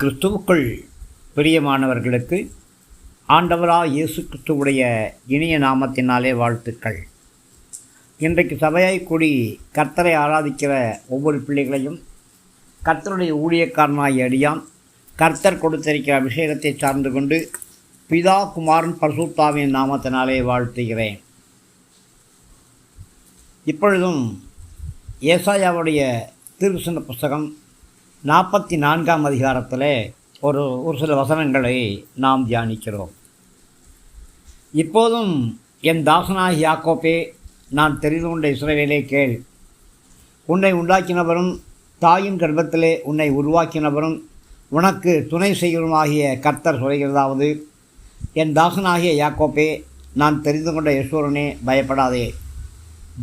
கிறிஸ்துவுக்குள் பிரியமானவர்களுக்கு ஆண்டவரா இயேசு கிறிஸ்துவுடைய இனிய நாமத்தினாலே வாழ்த்துக்கள். இன்றைக்கு சபையாய் கூடி கர்த்தரை ஆராதிக்கிற ஒவ்வொரு பிள்ளைகளையும் கர்த்தருடைய ஊழியக்காரனாய் அடியான் கர்த்தர் கொடுத்திருக்கிற அபிஷேகத்தை சார்ந்து கொண்டு பிதா குமாரன் பரசுத்தாவின் நாமத்தினாலே வாழ்த்துகிறேன். இப்பொழுதும் ஏசாயாவுடைய திருசன புஸ்தகம் நாற்பத்தி நான்காம் அதிகாரத்தில் ஒரு ஒரு சில வசனங்களை நாம் தியானிக்கிறோம். இப்போதும் என் தாசனாகி யாக்கோப்பே நான் தெரிந்து கொண்ட இஸ்ரேலே கேள். உன்னை உண்டாக்கினவரும் தாயின் கர்ப்பத்திலே உன்னை உருவாக்கினவரும் உனக்கு துணை செய்கிறவருமாகிய கர்த்தர் சொல்கிறதாவது என் தாசனாகிய யாக்கோப்பே நான் தெரிந்து கொண்ட யசூரனே பயப்படாதே.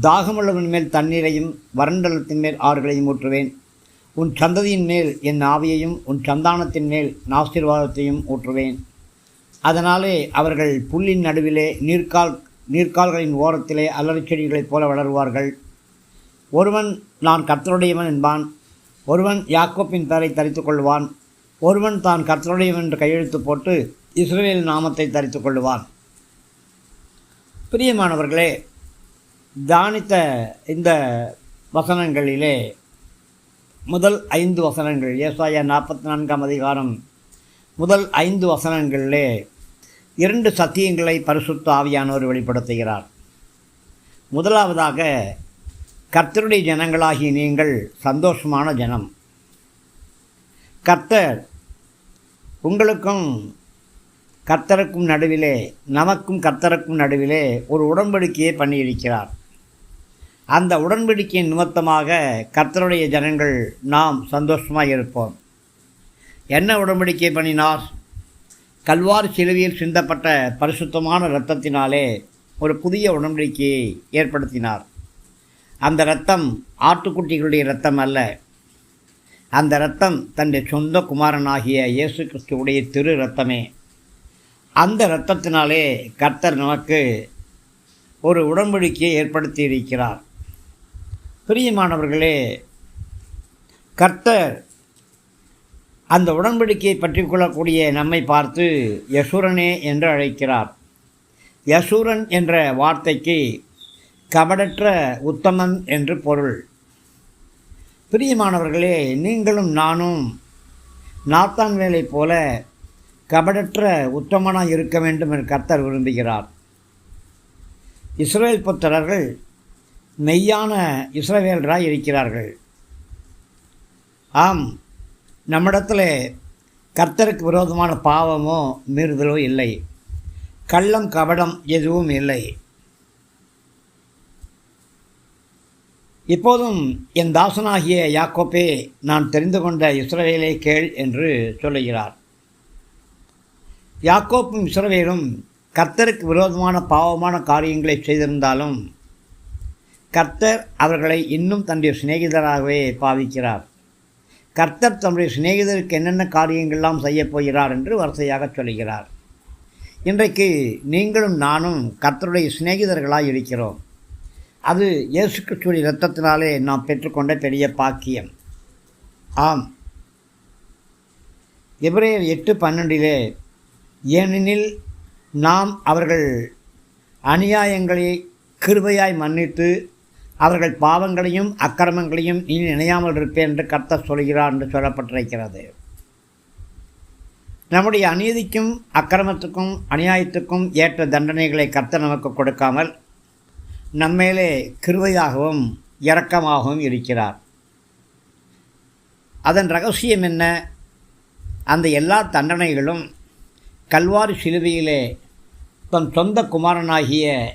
தாகமுள்ளவன் மேல் தண்ணீரையும் வறண்டலத்தின் மேல் ஆறுகளையும் ஊற்றுவேன். உன் சந்ததியின் மேல் என் ஆவியையும் உன் சந்தானத்தின் மேல் ஆசீர்வாதத்தையும் ஊற்றுவேன். அதனாலே அவர்கள் புல்லின் நடுவிலே நீர்க்கால் நீர்க்கால்களின் ஓரத்திலே அலறி செடிகளைப் போல வளருவார்கள். ஒருவன் நான் கர்த்தருடையவன் என்பான். ஒருவன் யாக்கோப்பின் பெயரை தரித்து கொள்வான். ஒருவன் தான் கர்த்தருடையவன் என்று கையெழுத்து போட்டு இஸ்ரேல் நாமத்தை தரித்து கொள்வான் பிரியமானவர்களே தானித்த இந்த வசனங்களிலே முதல் ஐந்து வசனங்கள். ஏசாய நாற்பத்தி நான்காம் அதிகாரம். முதல் ஐந்து வசனங்களிலே இரண்டு சத்தியங்களை பரிசுத்த ஆவியானவர் வெளிப்படுத்துகிறார். முதலாவதாக கர்த்தருடைய ஜனங்களாகிய நீங்கள் சந்தோஷமான ஜனம். கர்த்தர் உங்களுக்கும் கர்த்தருக்கும் நடுவிலே நமக்கும் கர்த்தருக்கும் நடுவிலே ஒரு உடன்படிக்கையை பண்ணியிருக்கிறார். அந்த உடன்படிக்கையின் நிமித்தமாக கர்த்தருடைய ஜனங்கள் நாம் சந்தோஷமாக இருப்போம். என்ன உடன்படிக்கை பண்ணினார்? கல்வார் சிலுவையில் சிந்தப்பட்ட பரிசுத்தமான இரத்தத்தினாலே ஒரு புதிய உடன்படிக்கையை ஏற்படுத்தினார். அந்த இரத்தம் ஆட்டுக்குட்டிகளுடைய இரத்தம் அல்ல. அந்த இரத்தம் தன்னுடைய சொந்த குமாரனாகிய இயேசு கிறிஸ்துவுடைய திரு இரத்தமே. அந்த இரத்தத்தினாலே கர்த்தர் நமக்கு ஒரு உடன்படிக்கையை ஏற்படுத்தி இருக்கிறார் பிரியமானவர்களே கர்த்தர் அந்த உடன்படிக்கையை பற்றி கொள்ளக்கூடிய நம்மை பார்த்து யசூரனே என்று அழைக்கிறார். யசூரன் என்ற வார்த்தைக்கு கபடற்ற உத்தமன் என்று பொருள். பிரியமானவர்களே நீங்களும் நானும் நாத்தான் வேலை போல கபடற்ற உத்தமனாக இருக்க வேண்டும் என்று கர்த்தர் விரும்புகிறார். இஸ்ரேல் புத்திரர்கள் மெய்யான இஸ்ரவேலராய் இருக்கிறார்கள். ஆம் நம்மிடத்தில் கர்த்தருக்கு விரோதமான பாவமோ மீறுதலோ இல்லை. கள்ளம் கபடம் எதுவும் இல்லை. இப்போதும் என் தாசனாகிய யாக்கோப்பே நான் தெரிந்து கொண்ட இஸ்ரவேலை கேள் என்று சொல்லுகிறார். யாக்கோப்பும் இஸ்ரவேலும் கர்த்தருக்கு விரோதமான பாவமான காரியங்களை செய்திருந்தாலும் கர்த்தர் அவர்களை இன்னும் தன்னுடைய சிநேகிதராகவே பாவிக்கிறார். கர்த்தர் தன்னுடைய சிநேகிதருக்கு என்னென்ன காரியங்கள்லாம் செய்யப் போகிறார் என்று வரிசையாக சொல்கிறார். இன்றைக்கு நீங்களும் நானும் கர்த்தருடைய சிநேகிதர்களாக இருக்கிறோம். அது இயேசு கிறிஸ்துவின் இரத்தத்தினாலே நாம் பெற்றுக்கொண்ட பெரிய பாக்கியம். ஆம். எப்ரேயர் எட்டு பன்னெண்டிலே ஏனெனில் நாம் அவர்கள் அநியாயங்களை கிருபையாய் மன்னித்து அவர்கள் பாவங்களையும் அக்கிரமங்களையும் இனி நினையாமல் இருப்பேன் என்று கர்த்தர் சொல்கிறார் என்று சொல்லப்பட்டிருக்கிறது. நம்முடைய அநீதிக்கும் அக்கிரமத்துக்கும் அநியாயத்துக்கும் ஏற்ற தண்டனைகளை கர்த்தர் நமக்கு கொடுக்காமல் நம்மேலே கிருவையாகவும் இரக்கமாகவும் இருக்கிறார். அதன் ரகசியம் என்ன? அந்த எல்லா தண்டனைகளும் கல்வாரி சிலுவையிலே தன் சொந்த குமாரனாகிய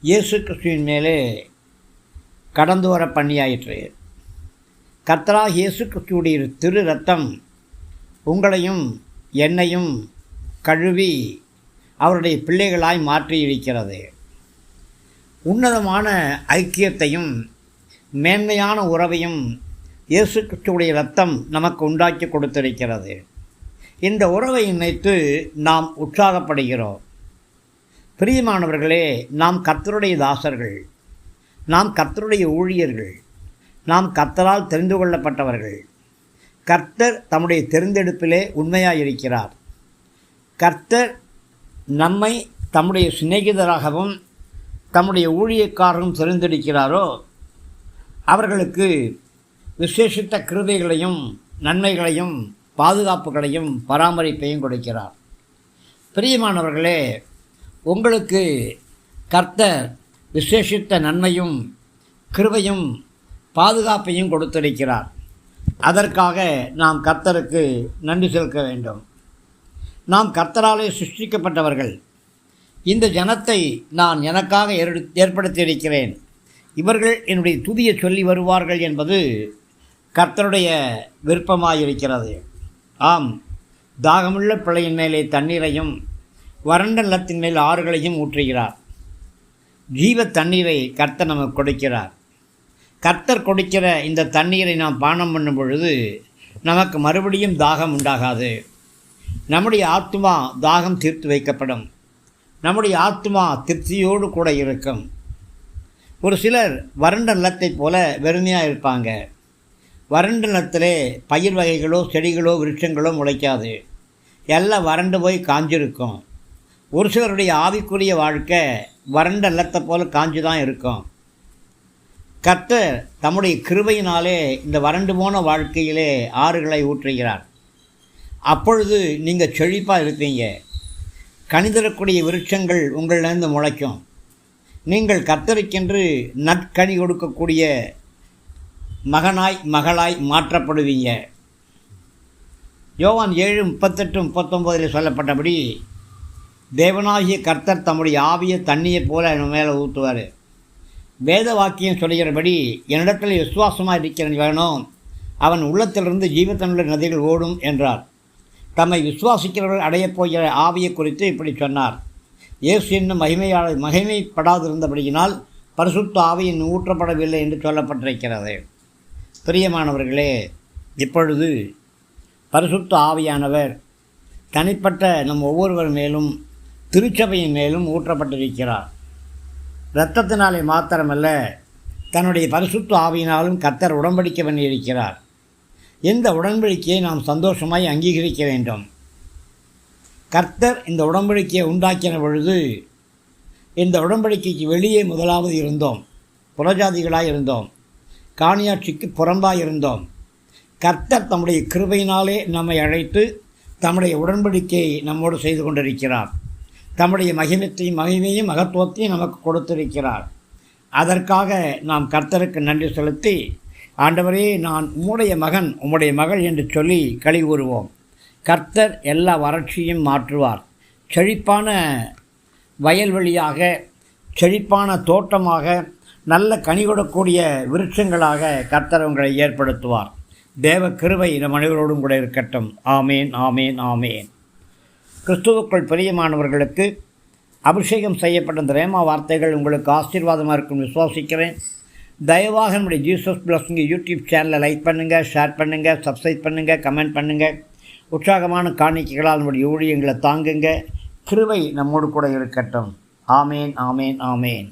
இயேசு கிறிஸ்துவின் மேலே கடந்து வர பண்ணியாயிற்று. கர்த்தரா இயேசு கிறிஸ்துவுடைய திரு ரத்தம் உங்களையும் என்னையும் கழுவி அவருடைய பிள்ளைகளாய் மாற்றியிருக்கிறது. உன்னதமான ஐக்கியத்தையும் மேன்மையான உறவையும் இயேசு கிறிஸ்துடைய ரத்தம் நமக்கு உண்டாக்கி கொடுத்திருக்கிறது. இந்த உறவை இணைத்து நாம் உற்சாகப்படுகிறோம். பிரியமானவர்களே நாம் கர்த்தருடைய தாசர்கள். நாம் கர்த்தருடைய ஊழியர்கள். நாம் கர்த்தரால் தெரிந்து கொள்ளப்பட்டவர்கள். கர்த்தர் தம்முடைய தெரிந்தெடுப்பிலே உண்மையாயிருக்கிறார். கர்த்தர் நம்மை தம்முடைய சிநேகிதராகவும் தம்முடைய ஊழியக்காரரும் தெரிந்தெடுக்கிறாரோ அவர்களுக்கு விசேஷித்த கிருதைகளையும் நன்மைகளையும் பாதுகாப்புகளையும் பராமரிப்பையும் கொடுக்கிறார். பிரியமானவர்களே உங்களுக்கு கர்த்தர் விசேஷித்த நன்மையும் கிருபையும் பாதுகாப்பையும் கொடுத்திருக்கிறார். அதற்காக நாம் கர்த்தருக்கு நன்றி செலுத்த வேண்டும். நாம் கர்த்தராலே சிருஷ்டிக்கப்பட்டவர்கள். இந்த ஜனத்தை நான் எனக்காக ஏற்படுத்தியிருக்கிறேன். இவர்கள் என்னுடைய துதியை சொல்லி வருவார்கள் என்பது கர்த்தருடைய விருப்பமாயிருக்கிறது. ஆம் தாகமுள்ள பிள்ளையின் மேலே தண்ணீரையும் வறண்ட நிலத்தின் மேல் ஆறுகளையும் ஊற்றுகிறார். ஜீவ தண்ணீரை கர்த்தர் நமக்கு கொடுக்கிறார். கர்த்தர் கொடுக்கிற இந்த தண்ணீரை நாம் பானம் பண்ணும் பொழுது நமக்கு மறுபடியும் தாகம் உண்டாகாது. நம்முடைய ஆத்மா தாகம் தீர்த்து வைக்கப்படும். நம்முடைய ஆத்மா திருப்தியோடு கூட இருக்கும். ஒரு சிலர் வறண்ட நிலத்தைப் போல வெறுமையாக இருப்பாங்க. வறண்ட நிலத்திலே பயிர் வகைகளோ செடிகளோ விருட்சங்களோ முளைக்காது. எல்லாம் வறண்டு போய் காஞ்சிருக்கும். ஒரு சிலருடைய ஆவிக்குரிய வாழ்க்கை வறண்ட நிலத்தை போல காஞ்சு தான் இருக்கும். கர்த்தர் தம்முடைய கிருபையினாலே இந்த வறண்டு போன வாழ்க்கையிலே ஆறுகளை ஊற்றுகிறார். அப்பொழுது நீங்கள் செழிப்பாக இருப்பீங்க. கணிதரக்கூடிய விருட்சங்கள் உங்களிலிருந்து முளைக்கும். நீங்கள் கத்தரிக்கென்று நற்கனி கொடுக்கக்கூடிய மகனாய் மகளாய் மாற்றப்படுவீங்க. யோவான் ஏழு முப்பத்தெட்டு முப்பத்தொம்போதில் சொல்லப்பட்டபடி தேவனாகிய கர்த்தர் தம்முடைய ஆவிய தண்ணியை போல என் மேலே ஊற்றுவார் வேத வாக்கியம் சொல்கிறபடி என்னிடத்தில் விசுவாசமாக இருக்கிறவன் வேணும் அவன் உள்ளத்திலிருந்து ஜீவத்தனுள்ள நதிகள் ஓடும் என்றார். தம்மை விசுவாசிக்கிறவர்கள் அடையப் போகிற ஆவியை குறித்து இப்படி சொன்னார். இயேசு என்னும் மகிமையாளர் மகிமைப்படாதிருந்தபடியினால் பரிசுத்த ஆவியின் ஊற்றப்படவில்லை என்று சொல்லப்பட்டிருக்கிறது. பிரியமானவர்களே இப்பொழுது பரிசுத்த ஆவியானவர் தனிப்பட்ட நம் ஒவ்வொருவர் மேலும் திருச்சபையின் மேலும் ஊற்றப்பட்டிருக்கிறார். இரத்தத்தினாலே மாத்திரமல்ல தன்னுடைய பரிசுத்த ஆவியினாலும் கத்தர் உடன்படிக்க பண்ணியிருக்கிறார் இந்த உடன்படிக்கையை நாம் சந்தோஷமாய் அங்கீகரிக்க வேண்டும்? கர்த்தர் இந்த உடன்படிக்கையை உண்டாக்கின பொழுது இந்த உடன்படிக்கைக்கு வெளியே முதலாவது இருந்தோம். புறஜாதிகளாக இருந்தோம். காணியாட்சிக்கு புறம்பாக இருந்தோம். கர்த்தர் தம்முடைய கிருபையினாலே நம்மை அழைத்து தம்முடைய உடன்படிக்கையை நம்மோடு செய்து கொண்டிருக்கிறார். தம்முடைய மகிமத்தையும் மகிமையும் மகத்துவத்தையும் நமக்கு கொடுத்திருக்கிறார். அதற்காக நாம் கர்த்தருக்கு நன்றி செலுத்தி ஆண்டவரே நான் உம்முடைய மகன் உம்முடைய மகள் என்று சொல்லி களி கூறுவோம். கர்த்தர் எல்லா வறட்சியும் மாற்றுவார். செழிப்பான வயல்வெளியாக செழிப்பான தோட்டமாக நல்ல கனி கொடுக்கக்கூடிய விருட்சங்களாக கர்த்தர் உங்களை ஏற்படுத்துவார். தேவ கிருவை நம் அனைவரோடும் கூட இருக்கட்டும். ஆமேன் ஆமேன் ஆமேன். கிறிஸ்துவுக்குள் பிரியமானவர்களுக்கு அபிஷேகம் செய்யப்பட்ட இந்த ரேமா வார்த்தைகள் உங்களுக்கு ஆசீர்வாதமாக இருக்கும் விசுவாசிக்கிறேன். தயவாக நம்முடைய ஜீசஸ் பிளஸ்ங்க யூடியூப் சேனலை லைக் பண்ணுங்கள் ஷேர் பண்ணுங்கள் சப்ஸ்கிரைப் பண்ணுங்கள் கமெண்ட் பண்ணுங்கள் உற்சாகமான காணிக்கைகளால் நம்முடைய ஊழியங்களை தாங்குங்க. கிருவை நம்மோடு கூட இருக்கட்டும். ஆமேன் ஆமேன் ஆமேன்.